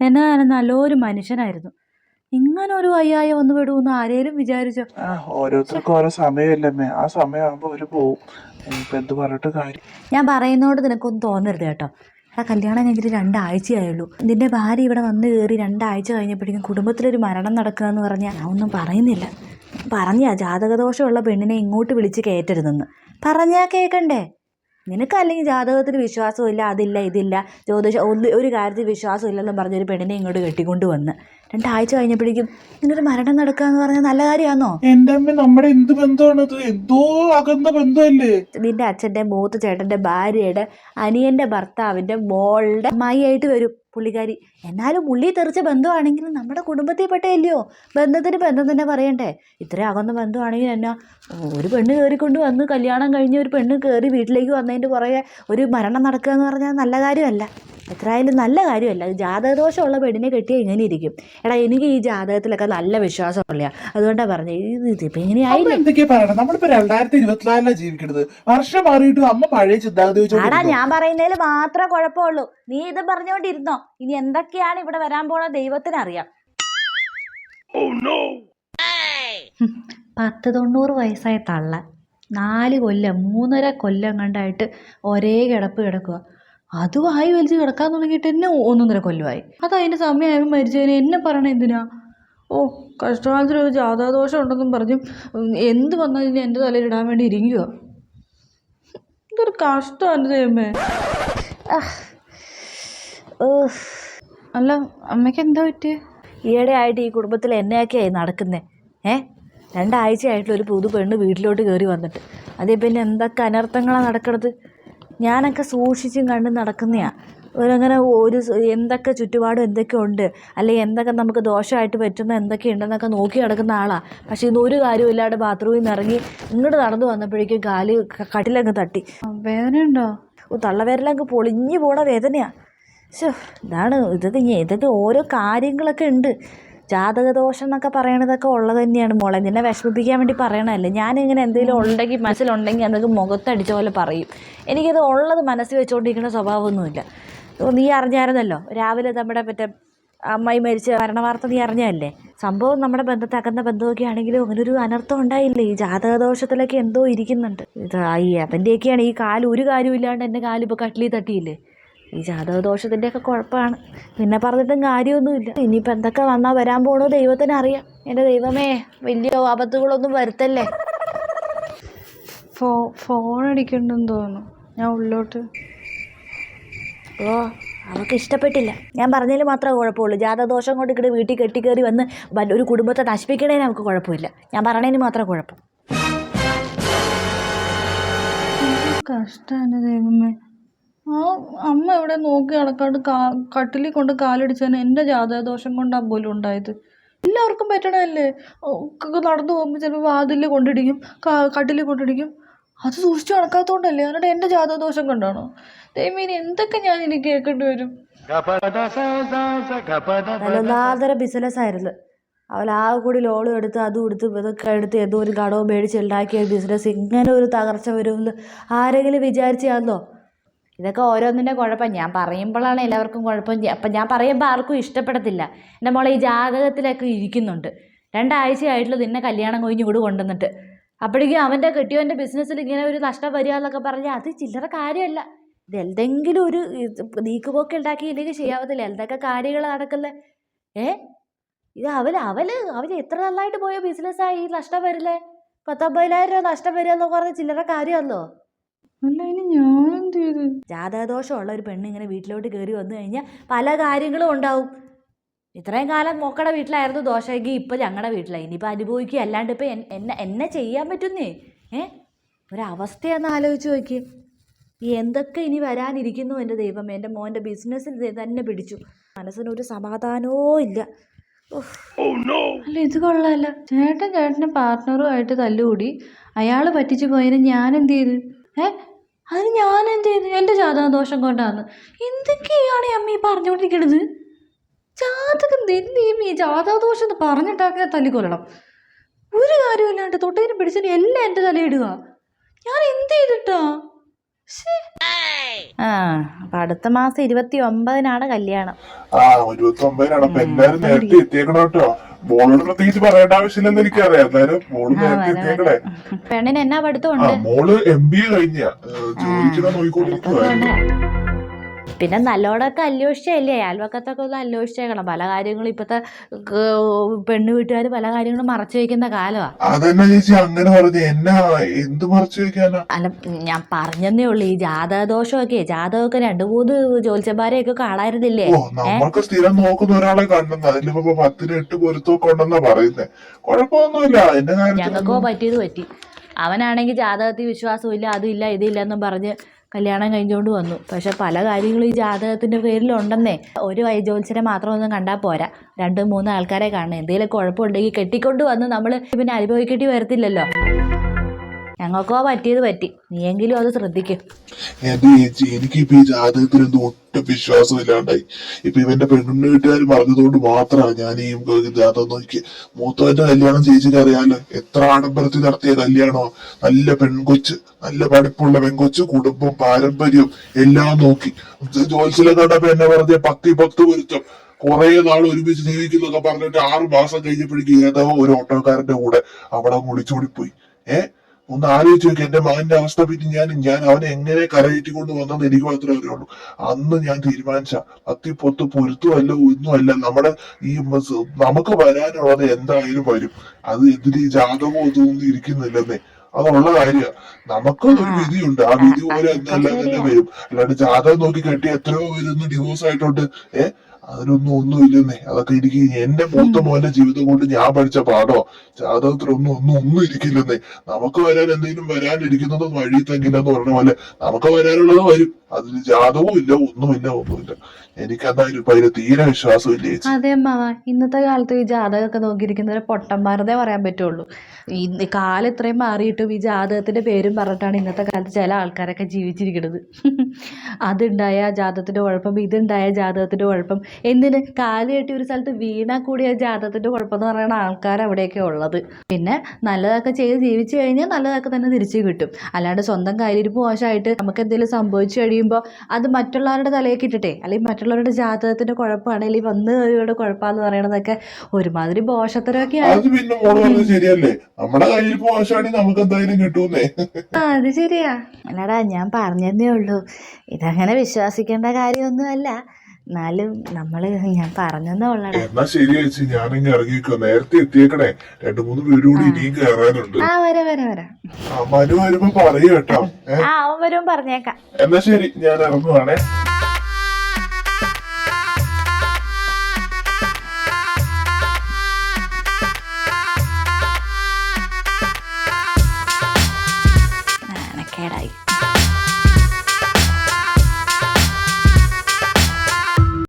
എന്നാ നല്ലൊരു മനുഷ്യനായിരുന്നു. ഇങ്ങനെ ഒരു വയ്യായ വന്നു വിടുമെന്ന് ആരേലും വിചാരിച്ചോ? ഓരോരുത്തർക്കും ഓരോ സമയമല്ലേ ആ സമയമാകുമ്പോ അവർ പോവും. എന്ത് പറഞ്ഞിട്ട് കാര്യം ഞാൻ പറയുന്നോണ്ട് നിനക്കൊന്നും തോന്നരുത് കേട്ടോ. ആ കല്യാണം കഴിഞ്ഞിട്ട് രണ്ടാഴ്ചയായുള്ളൂ. നിന്റെ ഭാര്യ ഇവിടെ വന്ന് കയറി രണ്ടാഴ്ച കഴിഞ്ഞപ്പോഴേക്കും കുടുംബത്തിലൊരു മരണം നടക്കുക എന്ന് പറഞ്ഞാൽ ഞാൻ ഒന്നും പറയുന്നില്ല. പറഞ്ഞാ ജാതകദോഷമുള്ള പെണ്ണിനെ ഇങ്ങോട്ട് വിളിച്ച് കയറ്റരുതെന്ന്. പറഞ്ഞാ കേൾക്കണ്ടേ നിനക്ക് അല്ലെങ്കിൽ ജാതകത്തിൽ വിശ്വാസമില്ല അതില്ല ഇതില്ല. ജ്യോതിഷ ഒന്ന് ഒരു കാര്യത്തിൽ വിശ്വാസം പറഞ്ഞ പറഞ്ഞൊരു പെണ്ണിനെ ഇങ്ങോട്ട് കെട്ടിക്കൊണ്ട് വന്ന്. രണ്ടാഴ്ച കഴിഞ്ഞപ്പോഴേക്കും ഇങ്ങനൊരു മരണം നടക്കുക എന്ന് പറഞ്ഞാൽ നല്ല കാര്യമാണോ എന്റെ അമ്മ നമ്മുടെ എന്ത് ബന്ധമാണത് എന്തോ അകന്ന ബന്ധമല്ലേ? നിന്റെ അച്ഛന്റെ മൂത്ത ചേട്ടന്റെ ഭാര്യയുടെ അനിയന്റെ ഭർത്താവിന്റെ മോളുടെ അമ്മായിയായിട്ട് വരും. പുള്ളിക്കാരി. എന്നാലും ഉള്ളി തെറിച്ച ബന്ധമാണെങ്കിലും നമ്മുടെ കുടുംബത്തിൽ പെട്ടല്ലയോ ബന്ധത്തിന് ബന്ധം തന്നെ പറയണ്ടേ? ഇത്രയും അകന്ന ബന്ധമാണെങ്കിൽ എന്നാ? ഒരു പെണ്ണ് കയറിക്കൊണ്ട് വന്ന് കല്യാണം കഴിഞ്ഞ് ഒരു പെണ്ണ് കയറി വീട്ടിലേക്ക് വന്നതിന്റെ പുറകെ ഒരു മരണം നടക്കുക എന്ന് പറഞ്ഞാൽ നല്ല കാര്യമല്ല. എത്രയായാലും നല്ല കാര്യമല്ല. ജാതകദോഷമുള്ള പെണ്ണിനെ കെട്ടിയാൽ ഇങ്ങനെ ഇരിക്കും. എടാ എനിക്ക് ഈ ജാതകത്തിലൊക്കെ നല്ല വിശ്വാസമില്ല അതുകൊണ്ടാണ് പറഞ്ഞത് ഇതിപ്പോ ഇങ്ങനെയായില്ലേ എന്തൊക്കെയാ പറയണത്? നമ്മളിപ്പോ രണ്ടായിരത്തി ഇരുപത്തിനാലിലാണ് ജീവിക്കണത്. വർഷം മാറിയിട്ടും അമ്മ പഴയ ചിന്താഗതി ആടാ. ഞാൻ പറയുന്നതിൽ മാത്രമേ കുഴപ്പമുള്ളൂ. നീ ഇത് പറഞ്ഞുകൊണ്ടിരുന്നോ ഇനി എന്തൊക്കെയാണ് ഇവിടെ വരാൻ പോണ ദൈവത്തിനറിയാം. ഹും, പത്ത് തൊണ്ണൂറ് വയസ്സായ തള്ള. നാല് കൊല്ലം മൂന്നര കൊല്ലം കണ്ടായിട്ട് ഒരേ കിടപ്പ് കിടക്കുക അത് വായി വലിച്ച് കിടക്കാൻ തുടങ്ങിയിട്ട് എന്നെ ഒന്നൊന്നര കൊല്ലമായി അത് അതിന്റെ സമയമായപ്പോൾ മരിച്ചതിന് എന്നെ പറയണ എന്തിനാ? ഓ കഷ്ടകാലത്തിൽ ഒരു ജാതാദോഷം ഉണ്ടെന്നും പറഞ്ഞു എന്ത് എന്ത് ഇനി എന്റെ തലയിൽ ഇടാൻ വേണ്ടി ഇരിക്കുക ഇതൊരു കഷ്ടമാണ് ദൈവമേ. അല്ല അമ്മയ്ക്ക് എന്താ പറ്റിയ? ഈയിടെ ആയിട്ട് ഈ കുടുംബത്തിൽ എന്നെയൊക്കെയായി നടക്കുന്നത് ഏ? രണ്ടാഴ്ചയായിട്ടുള്ള ഒരു പുതു പെണ്ണ് വീട്ടിലോട്ട് കയറി വന്നിട്ട്. അതേ പിന്നെ എന്തൊക്കെ അനർത്ഥങ്ങളാണ് നടക്കണത്? ഞാനൊക്കെ സൂക്ഷിച്ചും കണ്ടും നടക്കുന്നയാ. ഒരങ്ങനെ ഒരു എന്തൊക്കെ ചുറ്റുപാടും എന്തൊക്കെ ഉണ്ട് അല്ലെങ്കിൽ എന്തൊക്കെ നമുക്ക് ദോഷമായിട്ട് പറ്റുന്ന എന്തൊക്കെ ഉണ്ടെന്നൊക്കെ നോക്കി നടക്കുന്ന ആളാണ് പക്ഷേ ഇന്ന് ഒരു ഇല്ലാണ്ട് ബാത്റൂമിൽ നിന്ന് ഇറങ്ങി ഇങ്ങോട്ട് നടന്നു വന്നപ്പോഴേക്കും കാൽ കട്ടിലങ്ങ് തട്ടി. വേദന ഉണ്ടോ ഓ തള്ളവേരലങ്ങ് പൊളിഞ്ഞു പോണ വേദനയാണ് ശോ ഇതാണ് ഇതൊക്കെ ഇനി ഇതൊക്കെ ഓരോ കാര്യങ്ങളൊക്കെ ഉണ്ട്. ജാതകദോഷം എന്നൊക്കെ പറയണതൊക്കെ ഉള്ളത് തന്നെയാണ് മോളെ. നിന്നെ വിഷമിപ്പിക്കാൻ വേണ്ടി പറയണതല്ലേ. ഞാനിങ്ങനെ എന്തെങ്കിലും ഉണ്ടെങ്കിൽ മനസ്സിലുണ്ടെങ്കിൽ അതൊക്കെ മുഖത്തടിച്ച പോലെ പറയും. എനിക്കത് ഉള്ളത് മനസ്സിൽ വെച്ചുകൊണ്ടിരിക്കുന്ന സ്വഭാവമൊന്നുമില്ല. നീ അറിഞ്ഞായിരുന്നല്ലോ. രാവിലെ നമ്മുടെ മറ്റേ അമ്മായി മരിച്ച മരണവാർത്ത നീ അറിഞ്ഞതല്ലേ? സംഭവം നമ്മുടെ ബന്ധത്തെ അകന്ന ബന്ധമൊക്കെ ആണെങ്കിലും അങ്ങനെ ഒരു അനർത്ഥം ഉണ്ടായില്ലേ? ഈ ജാതകദോഷത്തിലൊക്കെ എന്തോ ഇരിക്കുന്നുണ്ട്. ഇത് ഈ അവന്റെയൊക്കെയാണ് ഈ കാൽ ഒരു കാര്യമില്ലാണ്ട് എന്റെ കാലിപ്പോൾ കട്ടിലിൽ തട്ടിയില്ലേ? ഈ ജാതകദോഷത്തിന്റെയൊക്കെ കുഴപ്പമാണ്. പിന്നെ പറഞ്ഞിട്ടും കാര്യമൊന്നുമില്ല. ഇനിയിപ്പോൾ എന്തൊക്കെ വന്നാൽ വരാൻ പോണോ ദൈവത്തിന് അറിയാം. എന്റെ ദൈവമേ വലിയ ആപത്തുകളൊന്നും വരുത്തല്ലേ? ഫോ ഫോൺ അടിക്കണ്ടെന്ന് തോന്നുന്നു. ഞാൻ ഉള്ളോട്ട് ഓ അവർക്ക് ഇഷ്ടപ്പെട്ടില്ല. ഞാൻ പറഞ്ഞതിൽ മാത്രമേ കുഴപ്പമുള്ളൂ. ജാതദോഷം കൊണ്ട് ഇങ്ങോട്ട് വീട്ടിൽ കെട്ടിക്കയറി വന്ന് ഒരു കുടുംബത്തെ നശിപ്പിക്കണേന് നമുക്ക് കുഴപ്പമില്ല. ഞാൻ പറഞ്ഞതിന് മാത്രം കുഴപ്പം. കഷ്ടമാണ് ദൈവമേ. ആ അമ്മ എവിടെ നോക്കി നടക്കാണ്ട് കാ കട്ടിലിൽ കൊണ്ട് കാലടിച്ചതിന് എന്റെ ജാതകദോഷം കൊണ്ടാണ് പോലും ഉണ്ടായത്. എല്ലാവർക്കും പറ്റണമല്ലേ നടന്നു പോകുമ്പോൾ ചിലപ്പോൾ വാതിലിൽ കൊണ്ടിടിക്കും കട്ടിലിൽ കൊണ്ടിടിക്കും. അത് സൂക്ഷിച്ച് നടക്കാത്തതുകൊണ്ടല്ലേ എന്നിട്ട് എന്റെ ജാതകദോഷം കൊണ്ടാണോ? ദൈമീനി എന്തൊക്കെ ഞാൻ ഇനി കേൾക്കേണ്ടി വരും? നല്ലൊന്നാതര ബിസിനസ് ആയിരുന്നു അവൾ ആ കൂടി ലോണും എടുത്ത് അതും എടുത്ത് ഇതൊക്കെ എടുത്ത് ഏതോ ഒരു കടവും മേടിച്ച് ഉണ്ടാക്കിയ ബിസിനസ് ഇങ്ങനെ ഒരു തകർച്ച വരുമെന്ന് ആരെങ്കിലും വിചാരിച്ചാന്നോ ഇതൊക്കെ ഓരോന്നിന്റെ കുഴപ്പം. ഞാൻ പറയുമ്പോഴാണ് എല്ലാവർക്കും കുഴപ്പം. അപ്പം ഞാൻ പറയുമ്പോൾ ആർക്കും ഇഷ്ടപ്പെടത്തില്ല. എന്റെ മോളെ ഈ ജാതകത്തിലൊക്കെ ഇരിക്കുന്നുണ്ട്. രണ്ടാഴ്ചയായിട്ടുള്ള നിന്നെ കല്യാണം കഴിഞ്ഞ് ഇവിടെ കൊണ്ടുവന്നിട്ട്. അപ്പോഴേക്കും അവന്റെ കെട്ടിയവന്റെ ബിസിനസ്സിൽ ഇങ്ങനെ ഒരു നഷ്ടം വരിക എന്നൊക്കെ പറഞ്ഞാൽ അത് ചില്ലറ കാര്യമല്ല. ഇത് എന്തെങ്കിലും ഒരു നീക്കുപോക്ക് ഉണ്ടാക്കി ഇല്ലെങ്കിൽ ചെയ്യാവത്തില്ല. എന്തൊക്കെ കാര്യങ്ങൾ നടക്കല്ലേ ഏ? ഇത് അവൽ അവൽ അവൽ എത്ര നന്നായിട്ട് പോയ ബിസിനസ്സായി നഷ്ടം വരില്ലേ? പത്തൊമ്പതിനായിരം രൂപ നഷ്ടം വരിക എന്നൊക്കെ പറഞ്ഞ ചില്ലറ കാര്യമല്ലോ അല്ല ഇനി ഞാൻ എന്ത് ചെയ്ത്? ജാതകദോഷമുള്ള ഒരു പെണ്ണ് ഇങ്ങനെ വീട്ടിലോട്ട് കയറി വന്നു കഴിഞ്ഞാൽ പല കാര്യങ്ങളും ഉണ്ടാവും. ഇത്രയും കാലം മോക്കടെ വീട്ടിലായിരുന്നു ദോഷമെങ്കിൽ ഇപ്പം ഞങ്ങളുടെ വീട്ടിലായി ഇനിയിപ്പോൾ അനുഭവിക്കുക അല്ലാണ്ട് ഇപ്പം എന്നെ എന്നെ ചെയ്യാൻ പറ്റുന്നേ? ഏ? ഒരവസ്ഥയെന്ന് ആലോചിച്ച് നോക്കി ഈ എന്തൊക്കെ ഇനി വരാനിരിക്കുന്നു എന്റെ ദൈവം എന്റെ മോന്റെ ബിസിനസ്സിൽ തന്നെ പിടിച്ചു. മനസ്സിനൊരു സമാധാനവും ഇല്ല. അല്ല ഇത് കൊള്ളാല്ല. ചേട്ടൻ ചേട്ടന്റെ പാർട്ട്ണറുമായിട്ട് തല്ലുകൂടി. അയാൾ പറ്റിച്ചു പോയതിന് ഞാൻ എന്ത് ചെയ്ത്? ഏ? അതിന് ഞാൻ എന്ത് ചെയ്തു? എന്റെ ജാതകദോഷം കൊണ്ടാന്ന്. എന്തൊക്കെയാണ് അമ്മ ഈ പറഞ്ഞുകൊണ്ടിരിക്കണത്? ജാതകം എന്തെയും ഈ ജാതകദോഷം എന്ന് പറഞ്ഞിട്ടാക്കിയാൽ തല്ലിക്കൊല്ലണം. ഒരു കാര്യമില്ലാണ്ട് തൊട്ടേനും പിടിച്ചതിന് എല്ലാം എന്റെ തലയിടുക. ഞാൻ എന്ത് ചെയ്തിട്ടാ? ആ അപ്പം അടുത്ത മാസം ഇരുപത്തി ഒമ്പതിനാണ് കല്യാണം. ആ ഇരുപത്തി ഒമ്പതിനാണ് അപ്പൊ എല്ലാരും നേരത്തെ എത്തിയേക്കണം കേട്ടോ. മോളോട് പ്രത്യേകിച്ച് പറയേണ്ട ആവശ്യമില്ലെന്ന് എനിക്കറിയാം. എന്നാലും മോൾ നേരത്തെ എത്തിയേക്കണേ. പെണ്ണിന് എന്നാ പഠിത്തമുണ്ട്? മോൾ എം ബി എ കഴിഞ്ഞ ജോലിക്ക് നോക്കിക്കൊണ്ടിരിക്കുവായിരുന്നു പിന്നെ നല്ലോണമൊക്കെ അന്വേഷിച്ചല്ലേ അയൽവക്കത്തൊക്കെ ഒന്ന് അന്വേഷിച്ചേക്കണം. പല കാര്യങ്ങളും ഇപ്പോഴത്തെ പെണ്ണ് വീട്ടുകാർ പല കാര്യങ്ങളും മറച്ചു വയ്ക്കുന്ന കാലമാണ് അതന്നെ ചേച്ചി അങ്ങനെ പറഞ്ഞു എന്നാ എന്ത് മറച്ചു വെക്കാനാ? അല്ല ഞാൻ പറഞ്ഞതേ ഉള്ളൂ ഈ ജാതക ദോഷമൊക്കെ ജാതകമൊക്കെ രണ്ടു മൂന്ന് ജ്യോത്സ്യന്മാരെയൊക്കെ കാണായിരുന്നില്ലേ? ഓ നമ്മൾക്ക് സ്ഥിരം നോക്കുന്ന ഒരാളെ കണ്ടെന്ന് അതിലിപ്പോ പത്തിന് എട്ട് പൊരുത്തമൊക്കെ ഉണ്ടെന്നാ പറയുന്നേ. കുഴപ്പമൊന്നുമില്ല. ഞങ്ങൾക്കോ കാര്യത്തിൽ പറ്റിയത് പറ്റി. അവനാണെങ്കിൽ ജാതകത്തിൽ വിശ്വാസമില്ല അതില്ല ഇതില്ല എന്നും പറഞ്ഞ് കല്യാണം കഴിഞ്ഞുകൊണ്ട് വന്നു. പക്ഷെ പല കാര്യങ്ങളും ഈ ജാതകത്തിന്റെ പേരിലുണ്ടെന്നേ. ഒരു വൈജോത്സരെ മാത്രമൊന്നും കണ്ടാൽ പോരാ. രണ്ട് മൂന്ന് ആൾക്കാരെ കാണണം. എന്തെങ്കിലും കുഴപ്പമുണ്ടെങ്കിൽ കെട്ടിക്കൊണ്ട് വന്ന് നമ്മൾ പിന്നെ അനുഭവിക്കേണ്ടി വരത്തില്ലല്ലോ. ഞങ്ങൾക്കോ പറ്റിയത് പറ്റി. നീയെങ്കിലും അത് ശ്രദ്ധിക്കും. ചേച്ചി എനിക്ക് ഇപ്പൊ ഇവന്റെ പെണ്ണുണ്ണ വീട്ടുകാർ പറഞ്ഞതുകൊണ്ട് മാത്രമാണ് ഞാൻ ഈ ജാതകം നോക്കി. മൂത്തവന്റെ കല്യാണം ചേച്ചിക്ക് അറിയാലോ. എത്ര ആഡംബരത്തിൽ നടത്തിയ കല്യാണോ. നല്ല പെൺകൊച്ച് നല്ല പഠിപ്പുള്ള പെൺകൊച്ച് കുടുംബം പാരമ്പര്യം എല്ലാം നോക്കി. ജോത്സ്യം കണ്ടപ്പോ എന്നെ പറഞ്ഞ പത്തി പത്ത് പൊരുത്തം. കുറെ നാൾ ഒരുമിച്ച് ജീവിക്കുന്നൊക്കെ പറഞ്ഞിട്ട് ആറു മാസം കഴിഞ്ഞപ്പോഴേക്ക് ഏതോ ഒരു ഓട്ടോക്കാരന്റെ കൂടെ അവിടെ ഒളിച്ചോടി പോയി ഏ? ഒന്ന് ആലോചിച്ച് നോക്കി എന്റെ മകന്റെ അവസ്ഥ പിന്നെ ഞാൻ ഞാൻ അവനെ എങ്ങനെ കരകയറ്റിക്കൊണ്ട് വന്നെന്ന് എനിക്ക് മാത്രമേ അറിയുള്ളൂ. അന്ന് ഞാൻ തീരുമാനിച്ച പത്തി പൊത്ത് പൊരുത്തുമല്ല ഒന്നുമല്ല നമ്മുടെ ഈ നമുക്ക് വരാനുള്ളത് എന്തായാലും വരും. അത് എന്തിന് ഈ ജാതകമോ ഇതൊന്നും ഇരിക്കുന്നില്ലെന്നേ. അതുള്ള കാര്യമാണ് നമുക്ക് ഒരു വിധിയുണ്ട്. ആ വിധി പോലെ എന്നല്ല തന്നെ വരും. അല്ലാണ്ട് ജാതകം നോക്കി കെട്ടി എത്രയോ പേരൊന്നും ഡിവോഴ്സ് ആയിട്ടുണ്ട്. ഏ? അതിനൊന്നും ഒന്നും ഇല്ലെന്നേ. അതൊക്കെ എനിക്ക് എന്റെ മൂത്ത മോന്റെ ജീവിതം കൊണ്ട് ഞാൻ പഠിച്ച പാഠോ? ജാതകത്തിലൊന്നും ഒന്നും ഒന്നും ഇരിക്കില്ലെന്നേ. നമുക്ക് വരാൻ എന്തെങ്കിലും വരാനിരിക്കുന്നത് വഴി തെങ്ങില്ലെന്ന് പറഞ്ഞ പോലെ നമുക്ക് വരാനുള്ളത് വരും. അതിന് ജാതകവും ഇല്ല ഒന്നുമില്ല ഒന്നുമില്ല. എനിക്ക് എന്തായാലും ഇപ്പൊ അതിന് തീരെ വിശ്വാസമില്ല ചേച്ചി. അതെ അമ്മാവ ഇന്നത്തെ കാലത്ത് ഈ ജാതകമൊക്കെ നോക്കിയിരിക്കുന്നവരെ പൊട്ടന്മാരെന്നേ പറയാൻ പറ്റുള്ളൂ. ഈ കാലം ഇത്രയും മാറിയിട്ടും ഈ ജാതകത്തിന്റെ പേരും പറഞ്ഞിട്ടാണ് ഇന്നത്തെ കാലത്ത് ചില ആൾക്കാരൊക്കെ ജീവിച്ചിരിക്കുന്നത്. അതുണ്ടായ ജാതകത്തിന്റെ കുഴപ്പം ഇതുണ്ടായ ജാതകത്തിന്റെ കുഴപ്പം എന്തിന്? കാൽ കെട്ടി ഒരു സ്ഥലത്ത് വീണാൽ കൂടിയ ജാതത്തിന്റെ കുഴപ്പമെന്ന് പറയുന്ന ആൾക്കാർ അവിടെയൊക്കെ ഉള്ളത്. പിന്നെ നല്ലതൊക്കെ ചെയ്ത് ജീവിച്ചു കഴിഞ്ഞാൽ നല്ലതൊക്കെ തന്നെ തിരിച്ചു കിട്ടും. അല്ലാണ്ട് സ്വന്തം കയ്യിലിരിപ്പ് മോശമായിട്ട് നമുക്ക് എന്തെങ്കിലും സംഭവിച്ചു കഴിയുമ്പോൾ അത് മറ്റുള്ളവരുടെ തലയൊക്കെ ഇട്ടിട്ടെ അല്ലെങ്കിൽ മറ്റുള്ളവരുടെ ജാതകത്തിന്റെ കുഴപ്പമാണ് അല്ലെങ്കിൽ വന്ന് കയറിയുടെ കുഴപ്പമെന്ന് പറയണതൊക്കെ ഒരുമാതിരി പറഞ്ഞത് ശരിയല്ലേ? നമ്മുടെ കയ്യിൽ മോശമാണെങ്കിൽ നമുക്ക് എന്തായാലും കിട്ടൂന്നേ? ആ അത് ശരിയാ. അല്ലടാ ഞാൻ പറഞ്ഞതേ ഉള്ളൂ. ഇതങ്ങനെ വിശ്വസിക്കേണ്ട കാര്യമൊന്നുമല്ല. എന്നാലും നമ്മൾ ഞാൻ പറഞ്ഞതേ ഉള്ളടാ എന്നാ ശരി ചേച്ചി ഞാനിങ്ങ് ഇറങ്ങിക്കോ. നേരത്തെ എത്തിയേക്കണേ. രണ്ടു മൂന്ന് വീട് കൂടി ഇനിയും കയറാനുണ്ട് ആ വരെ വരെ വരാ. ആ മനു വരുമ്പോ പറയൂ കേട്ടോ. ഏ? ആ അവൻ വരുമ്പോൾ പറഞ്ഞേക്കാം. എന്നാ ശരി ഞാൻ ഇറങ്ങുവാണേ.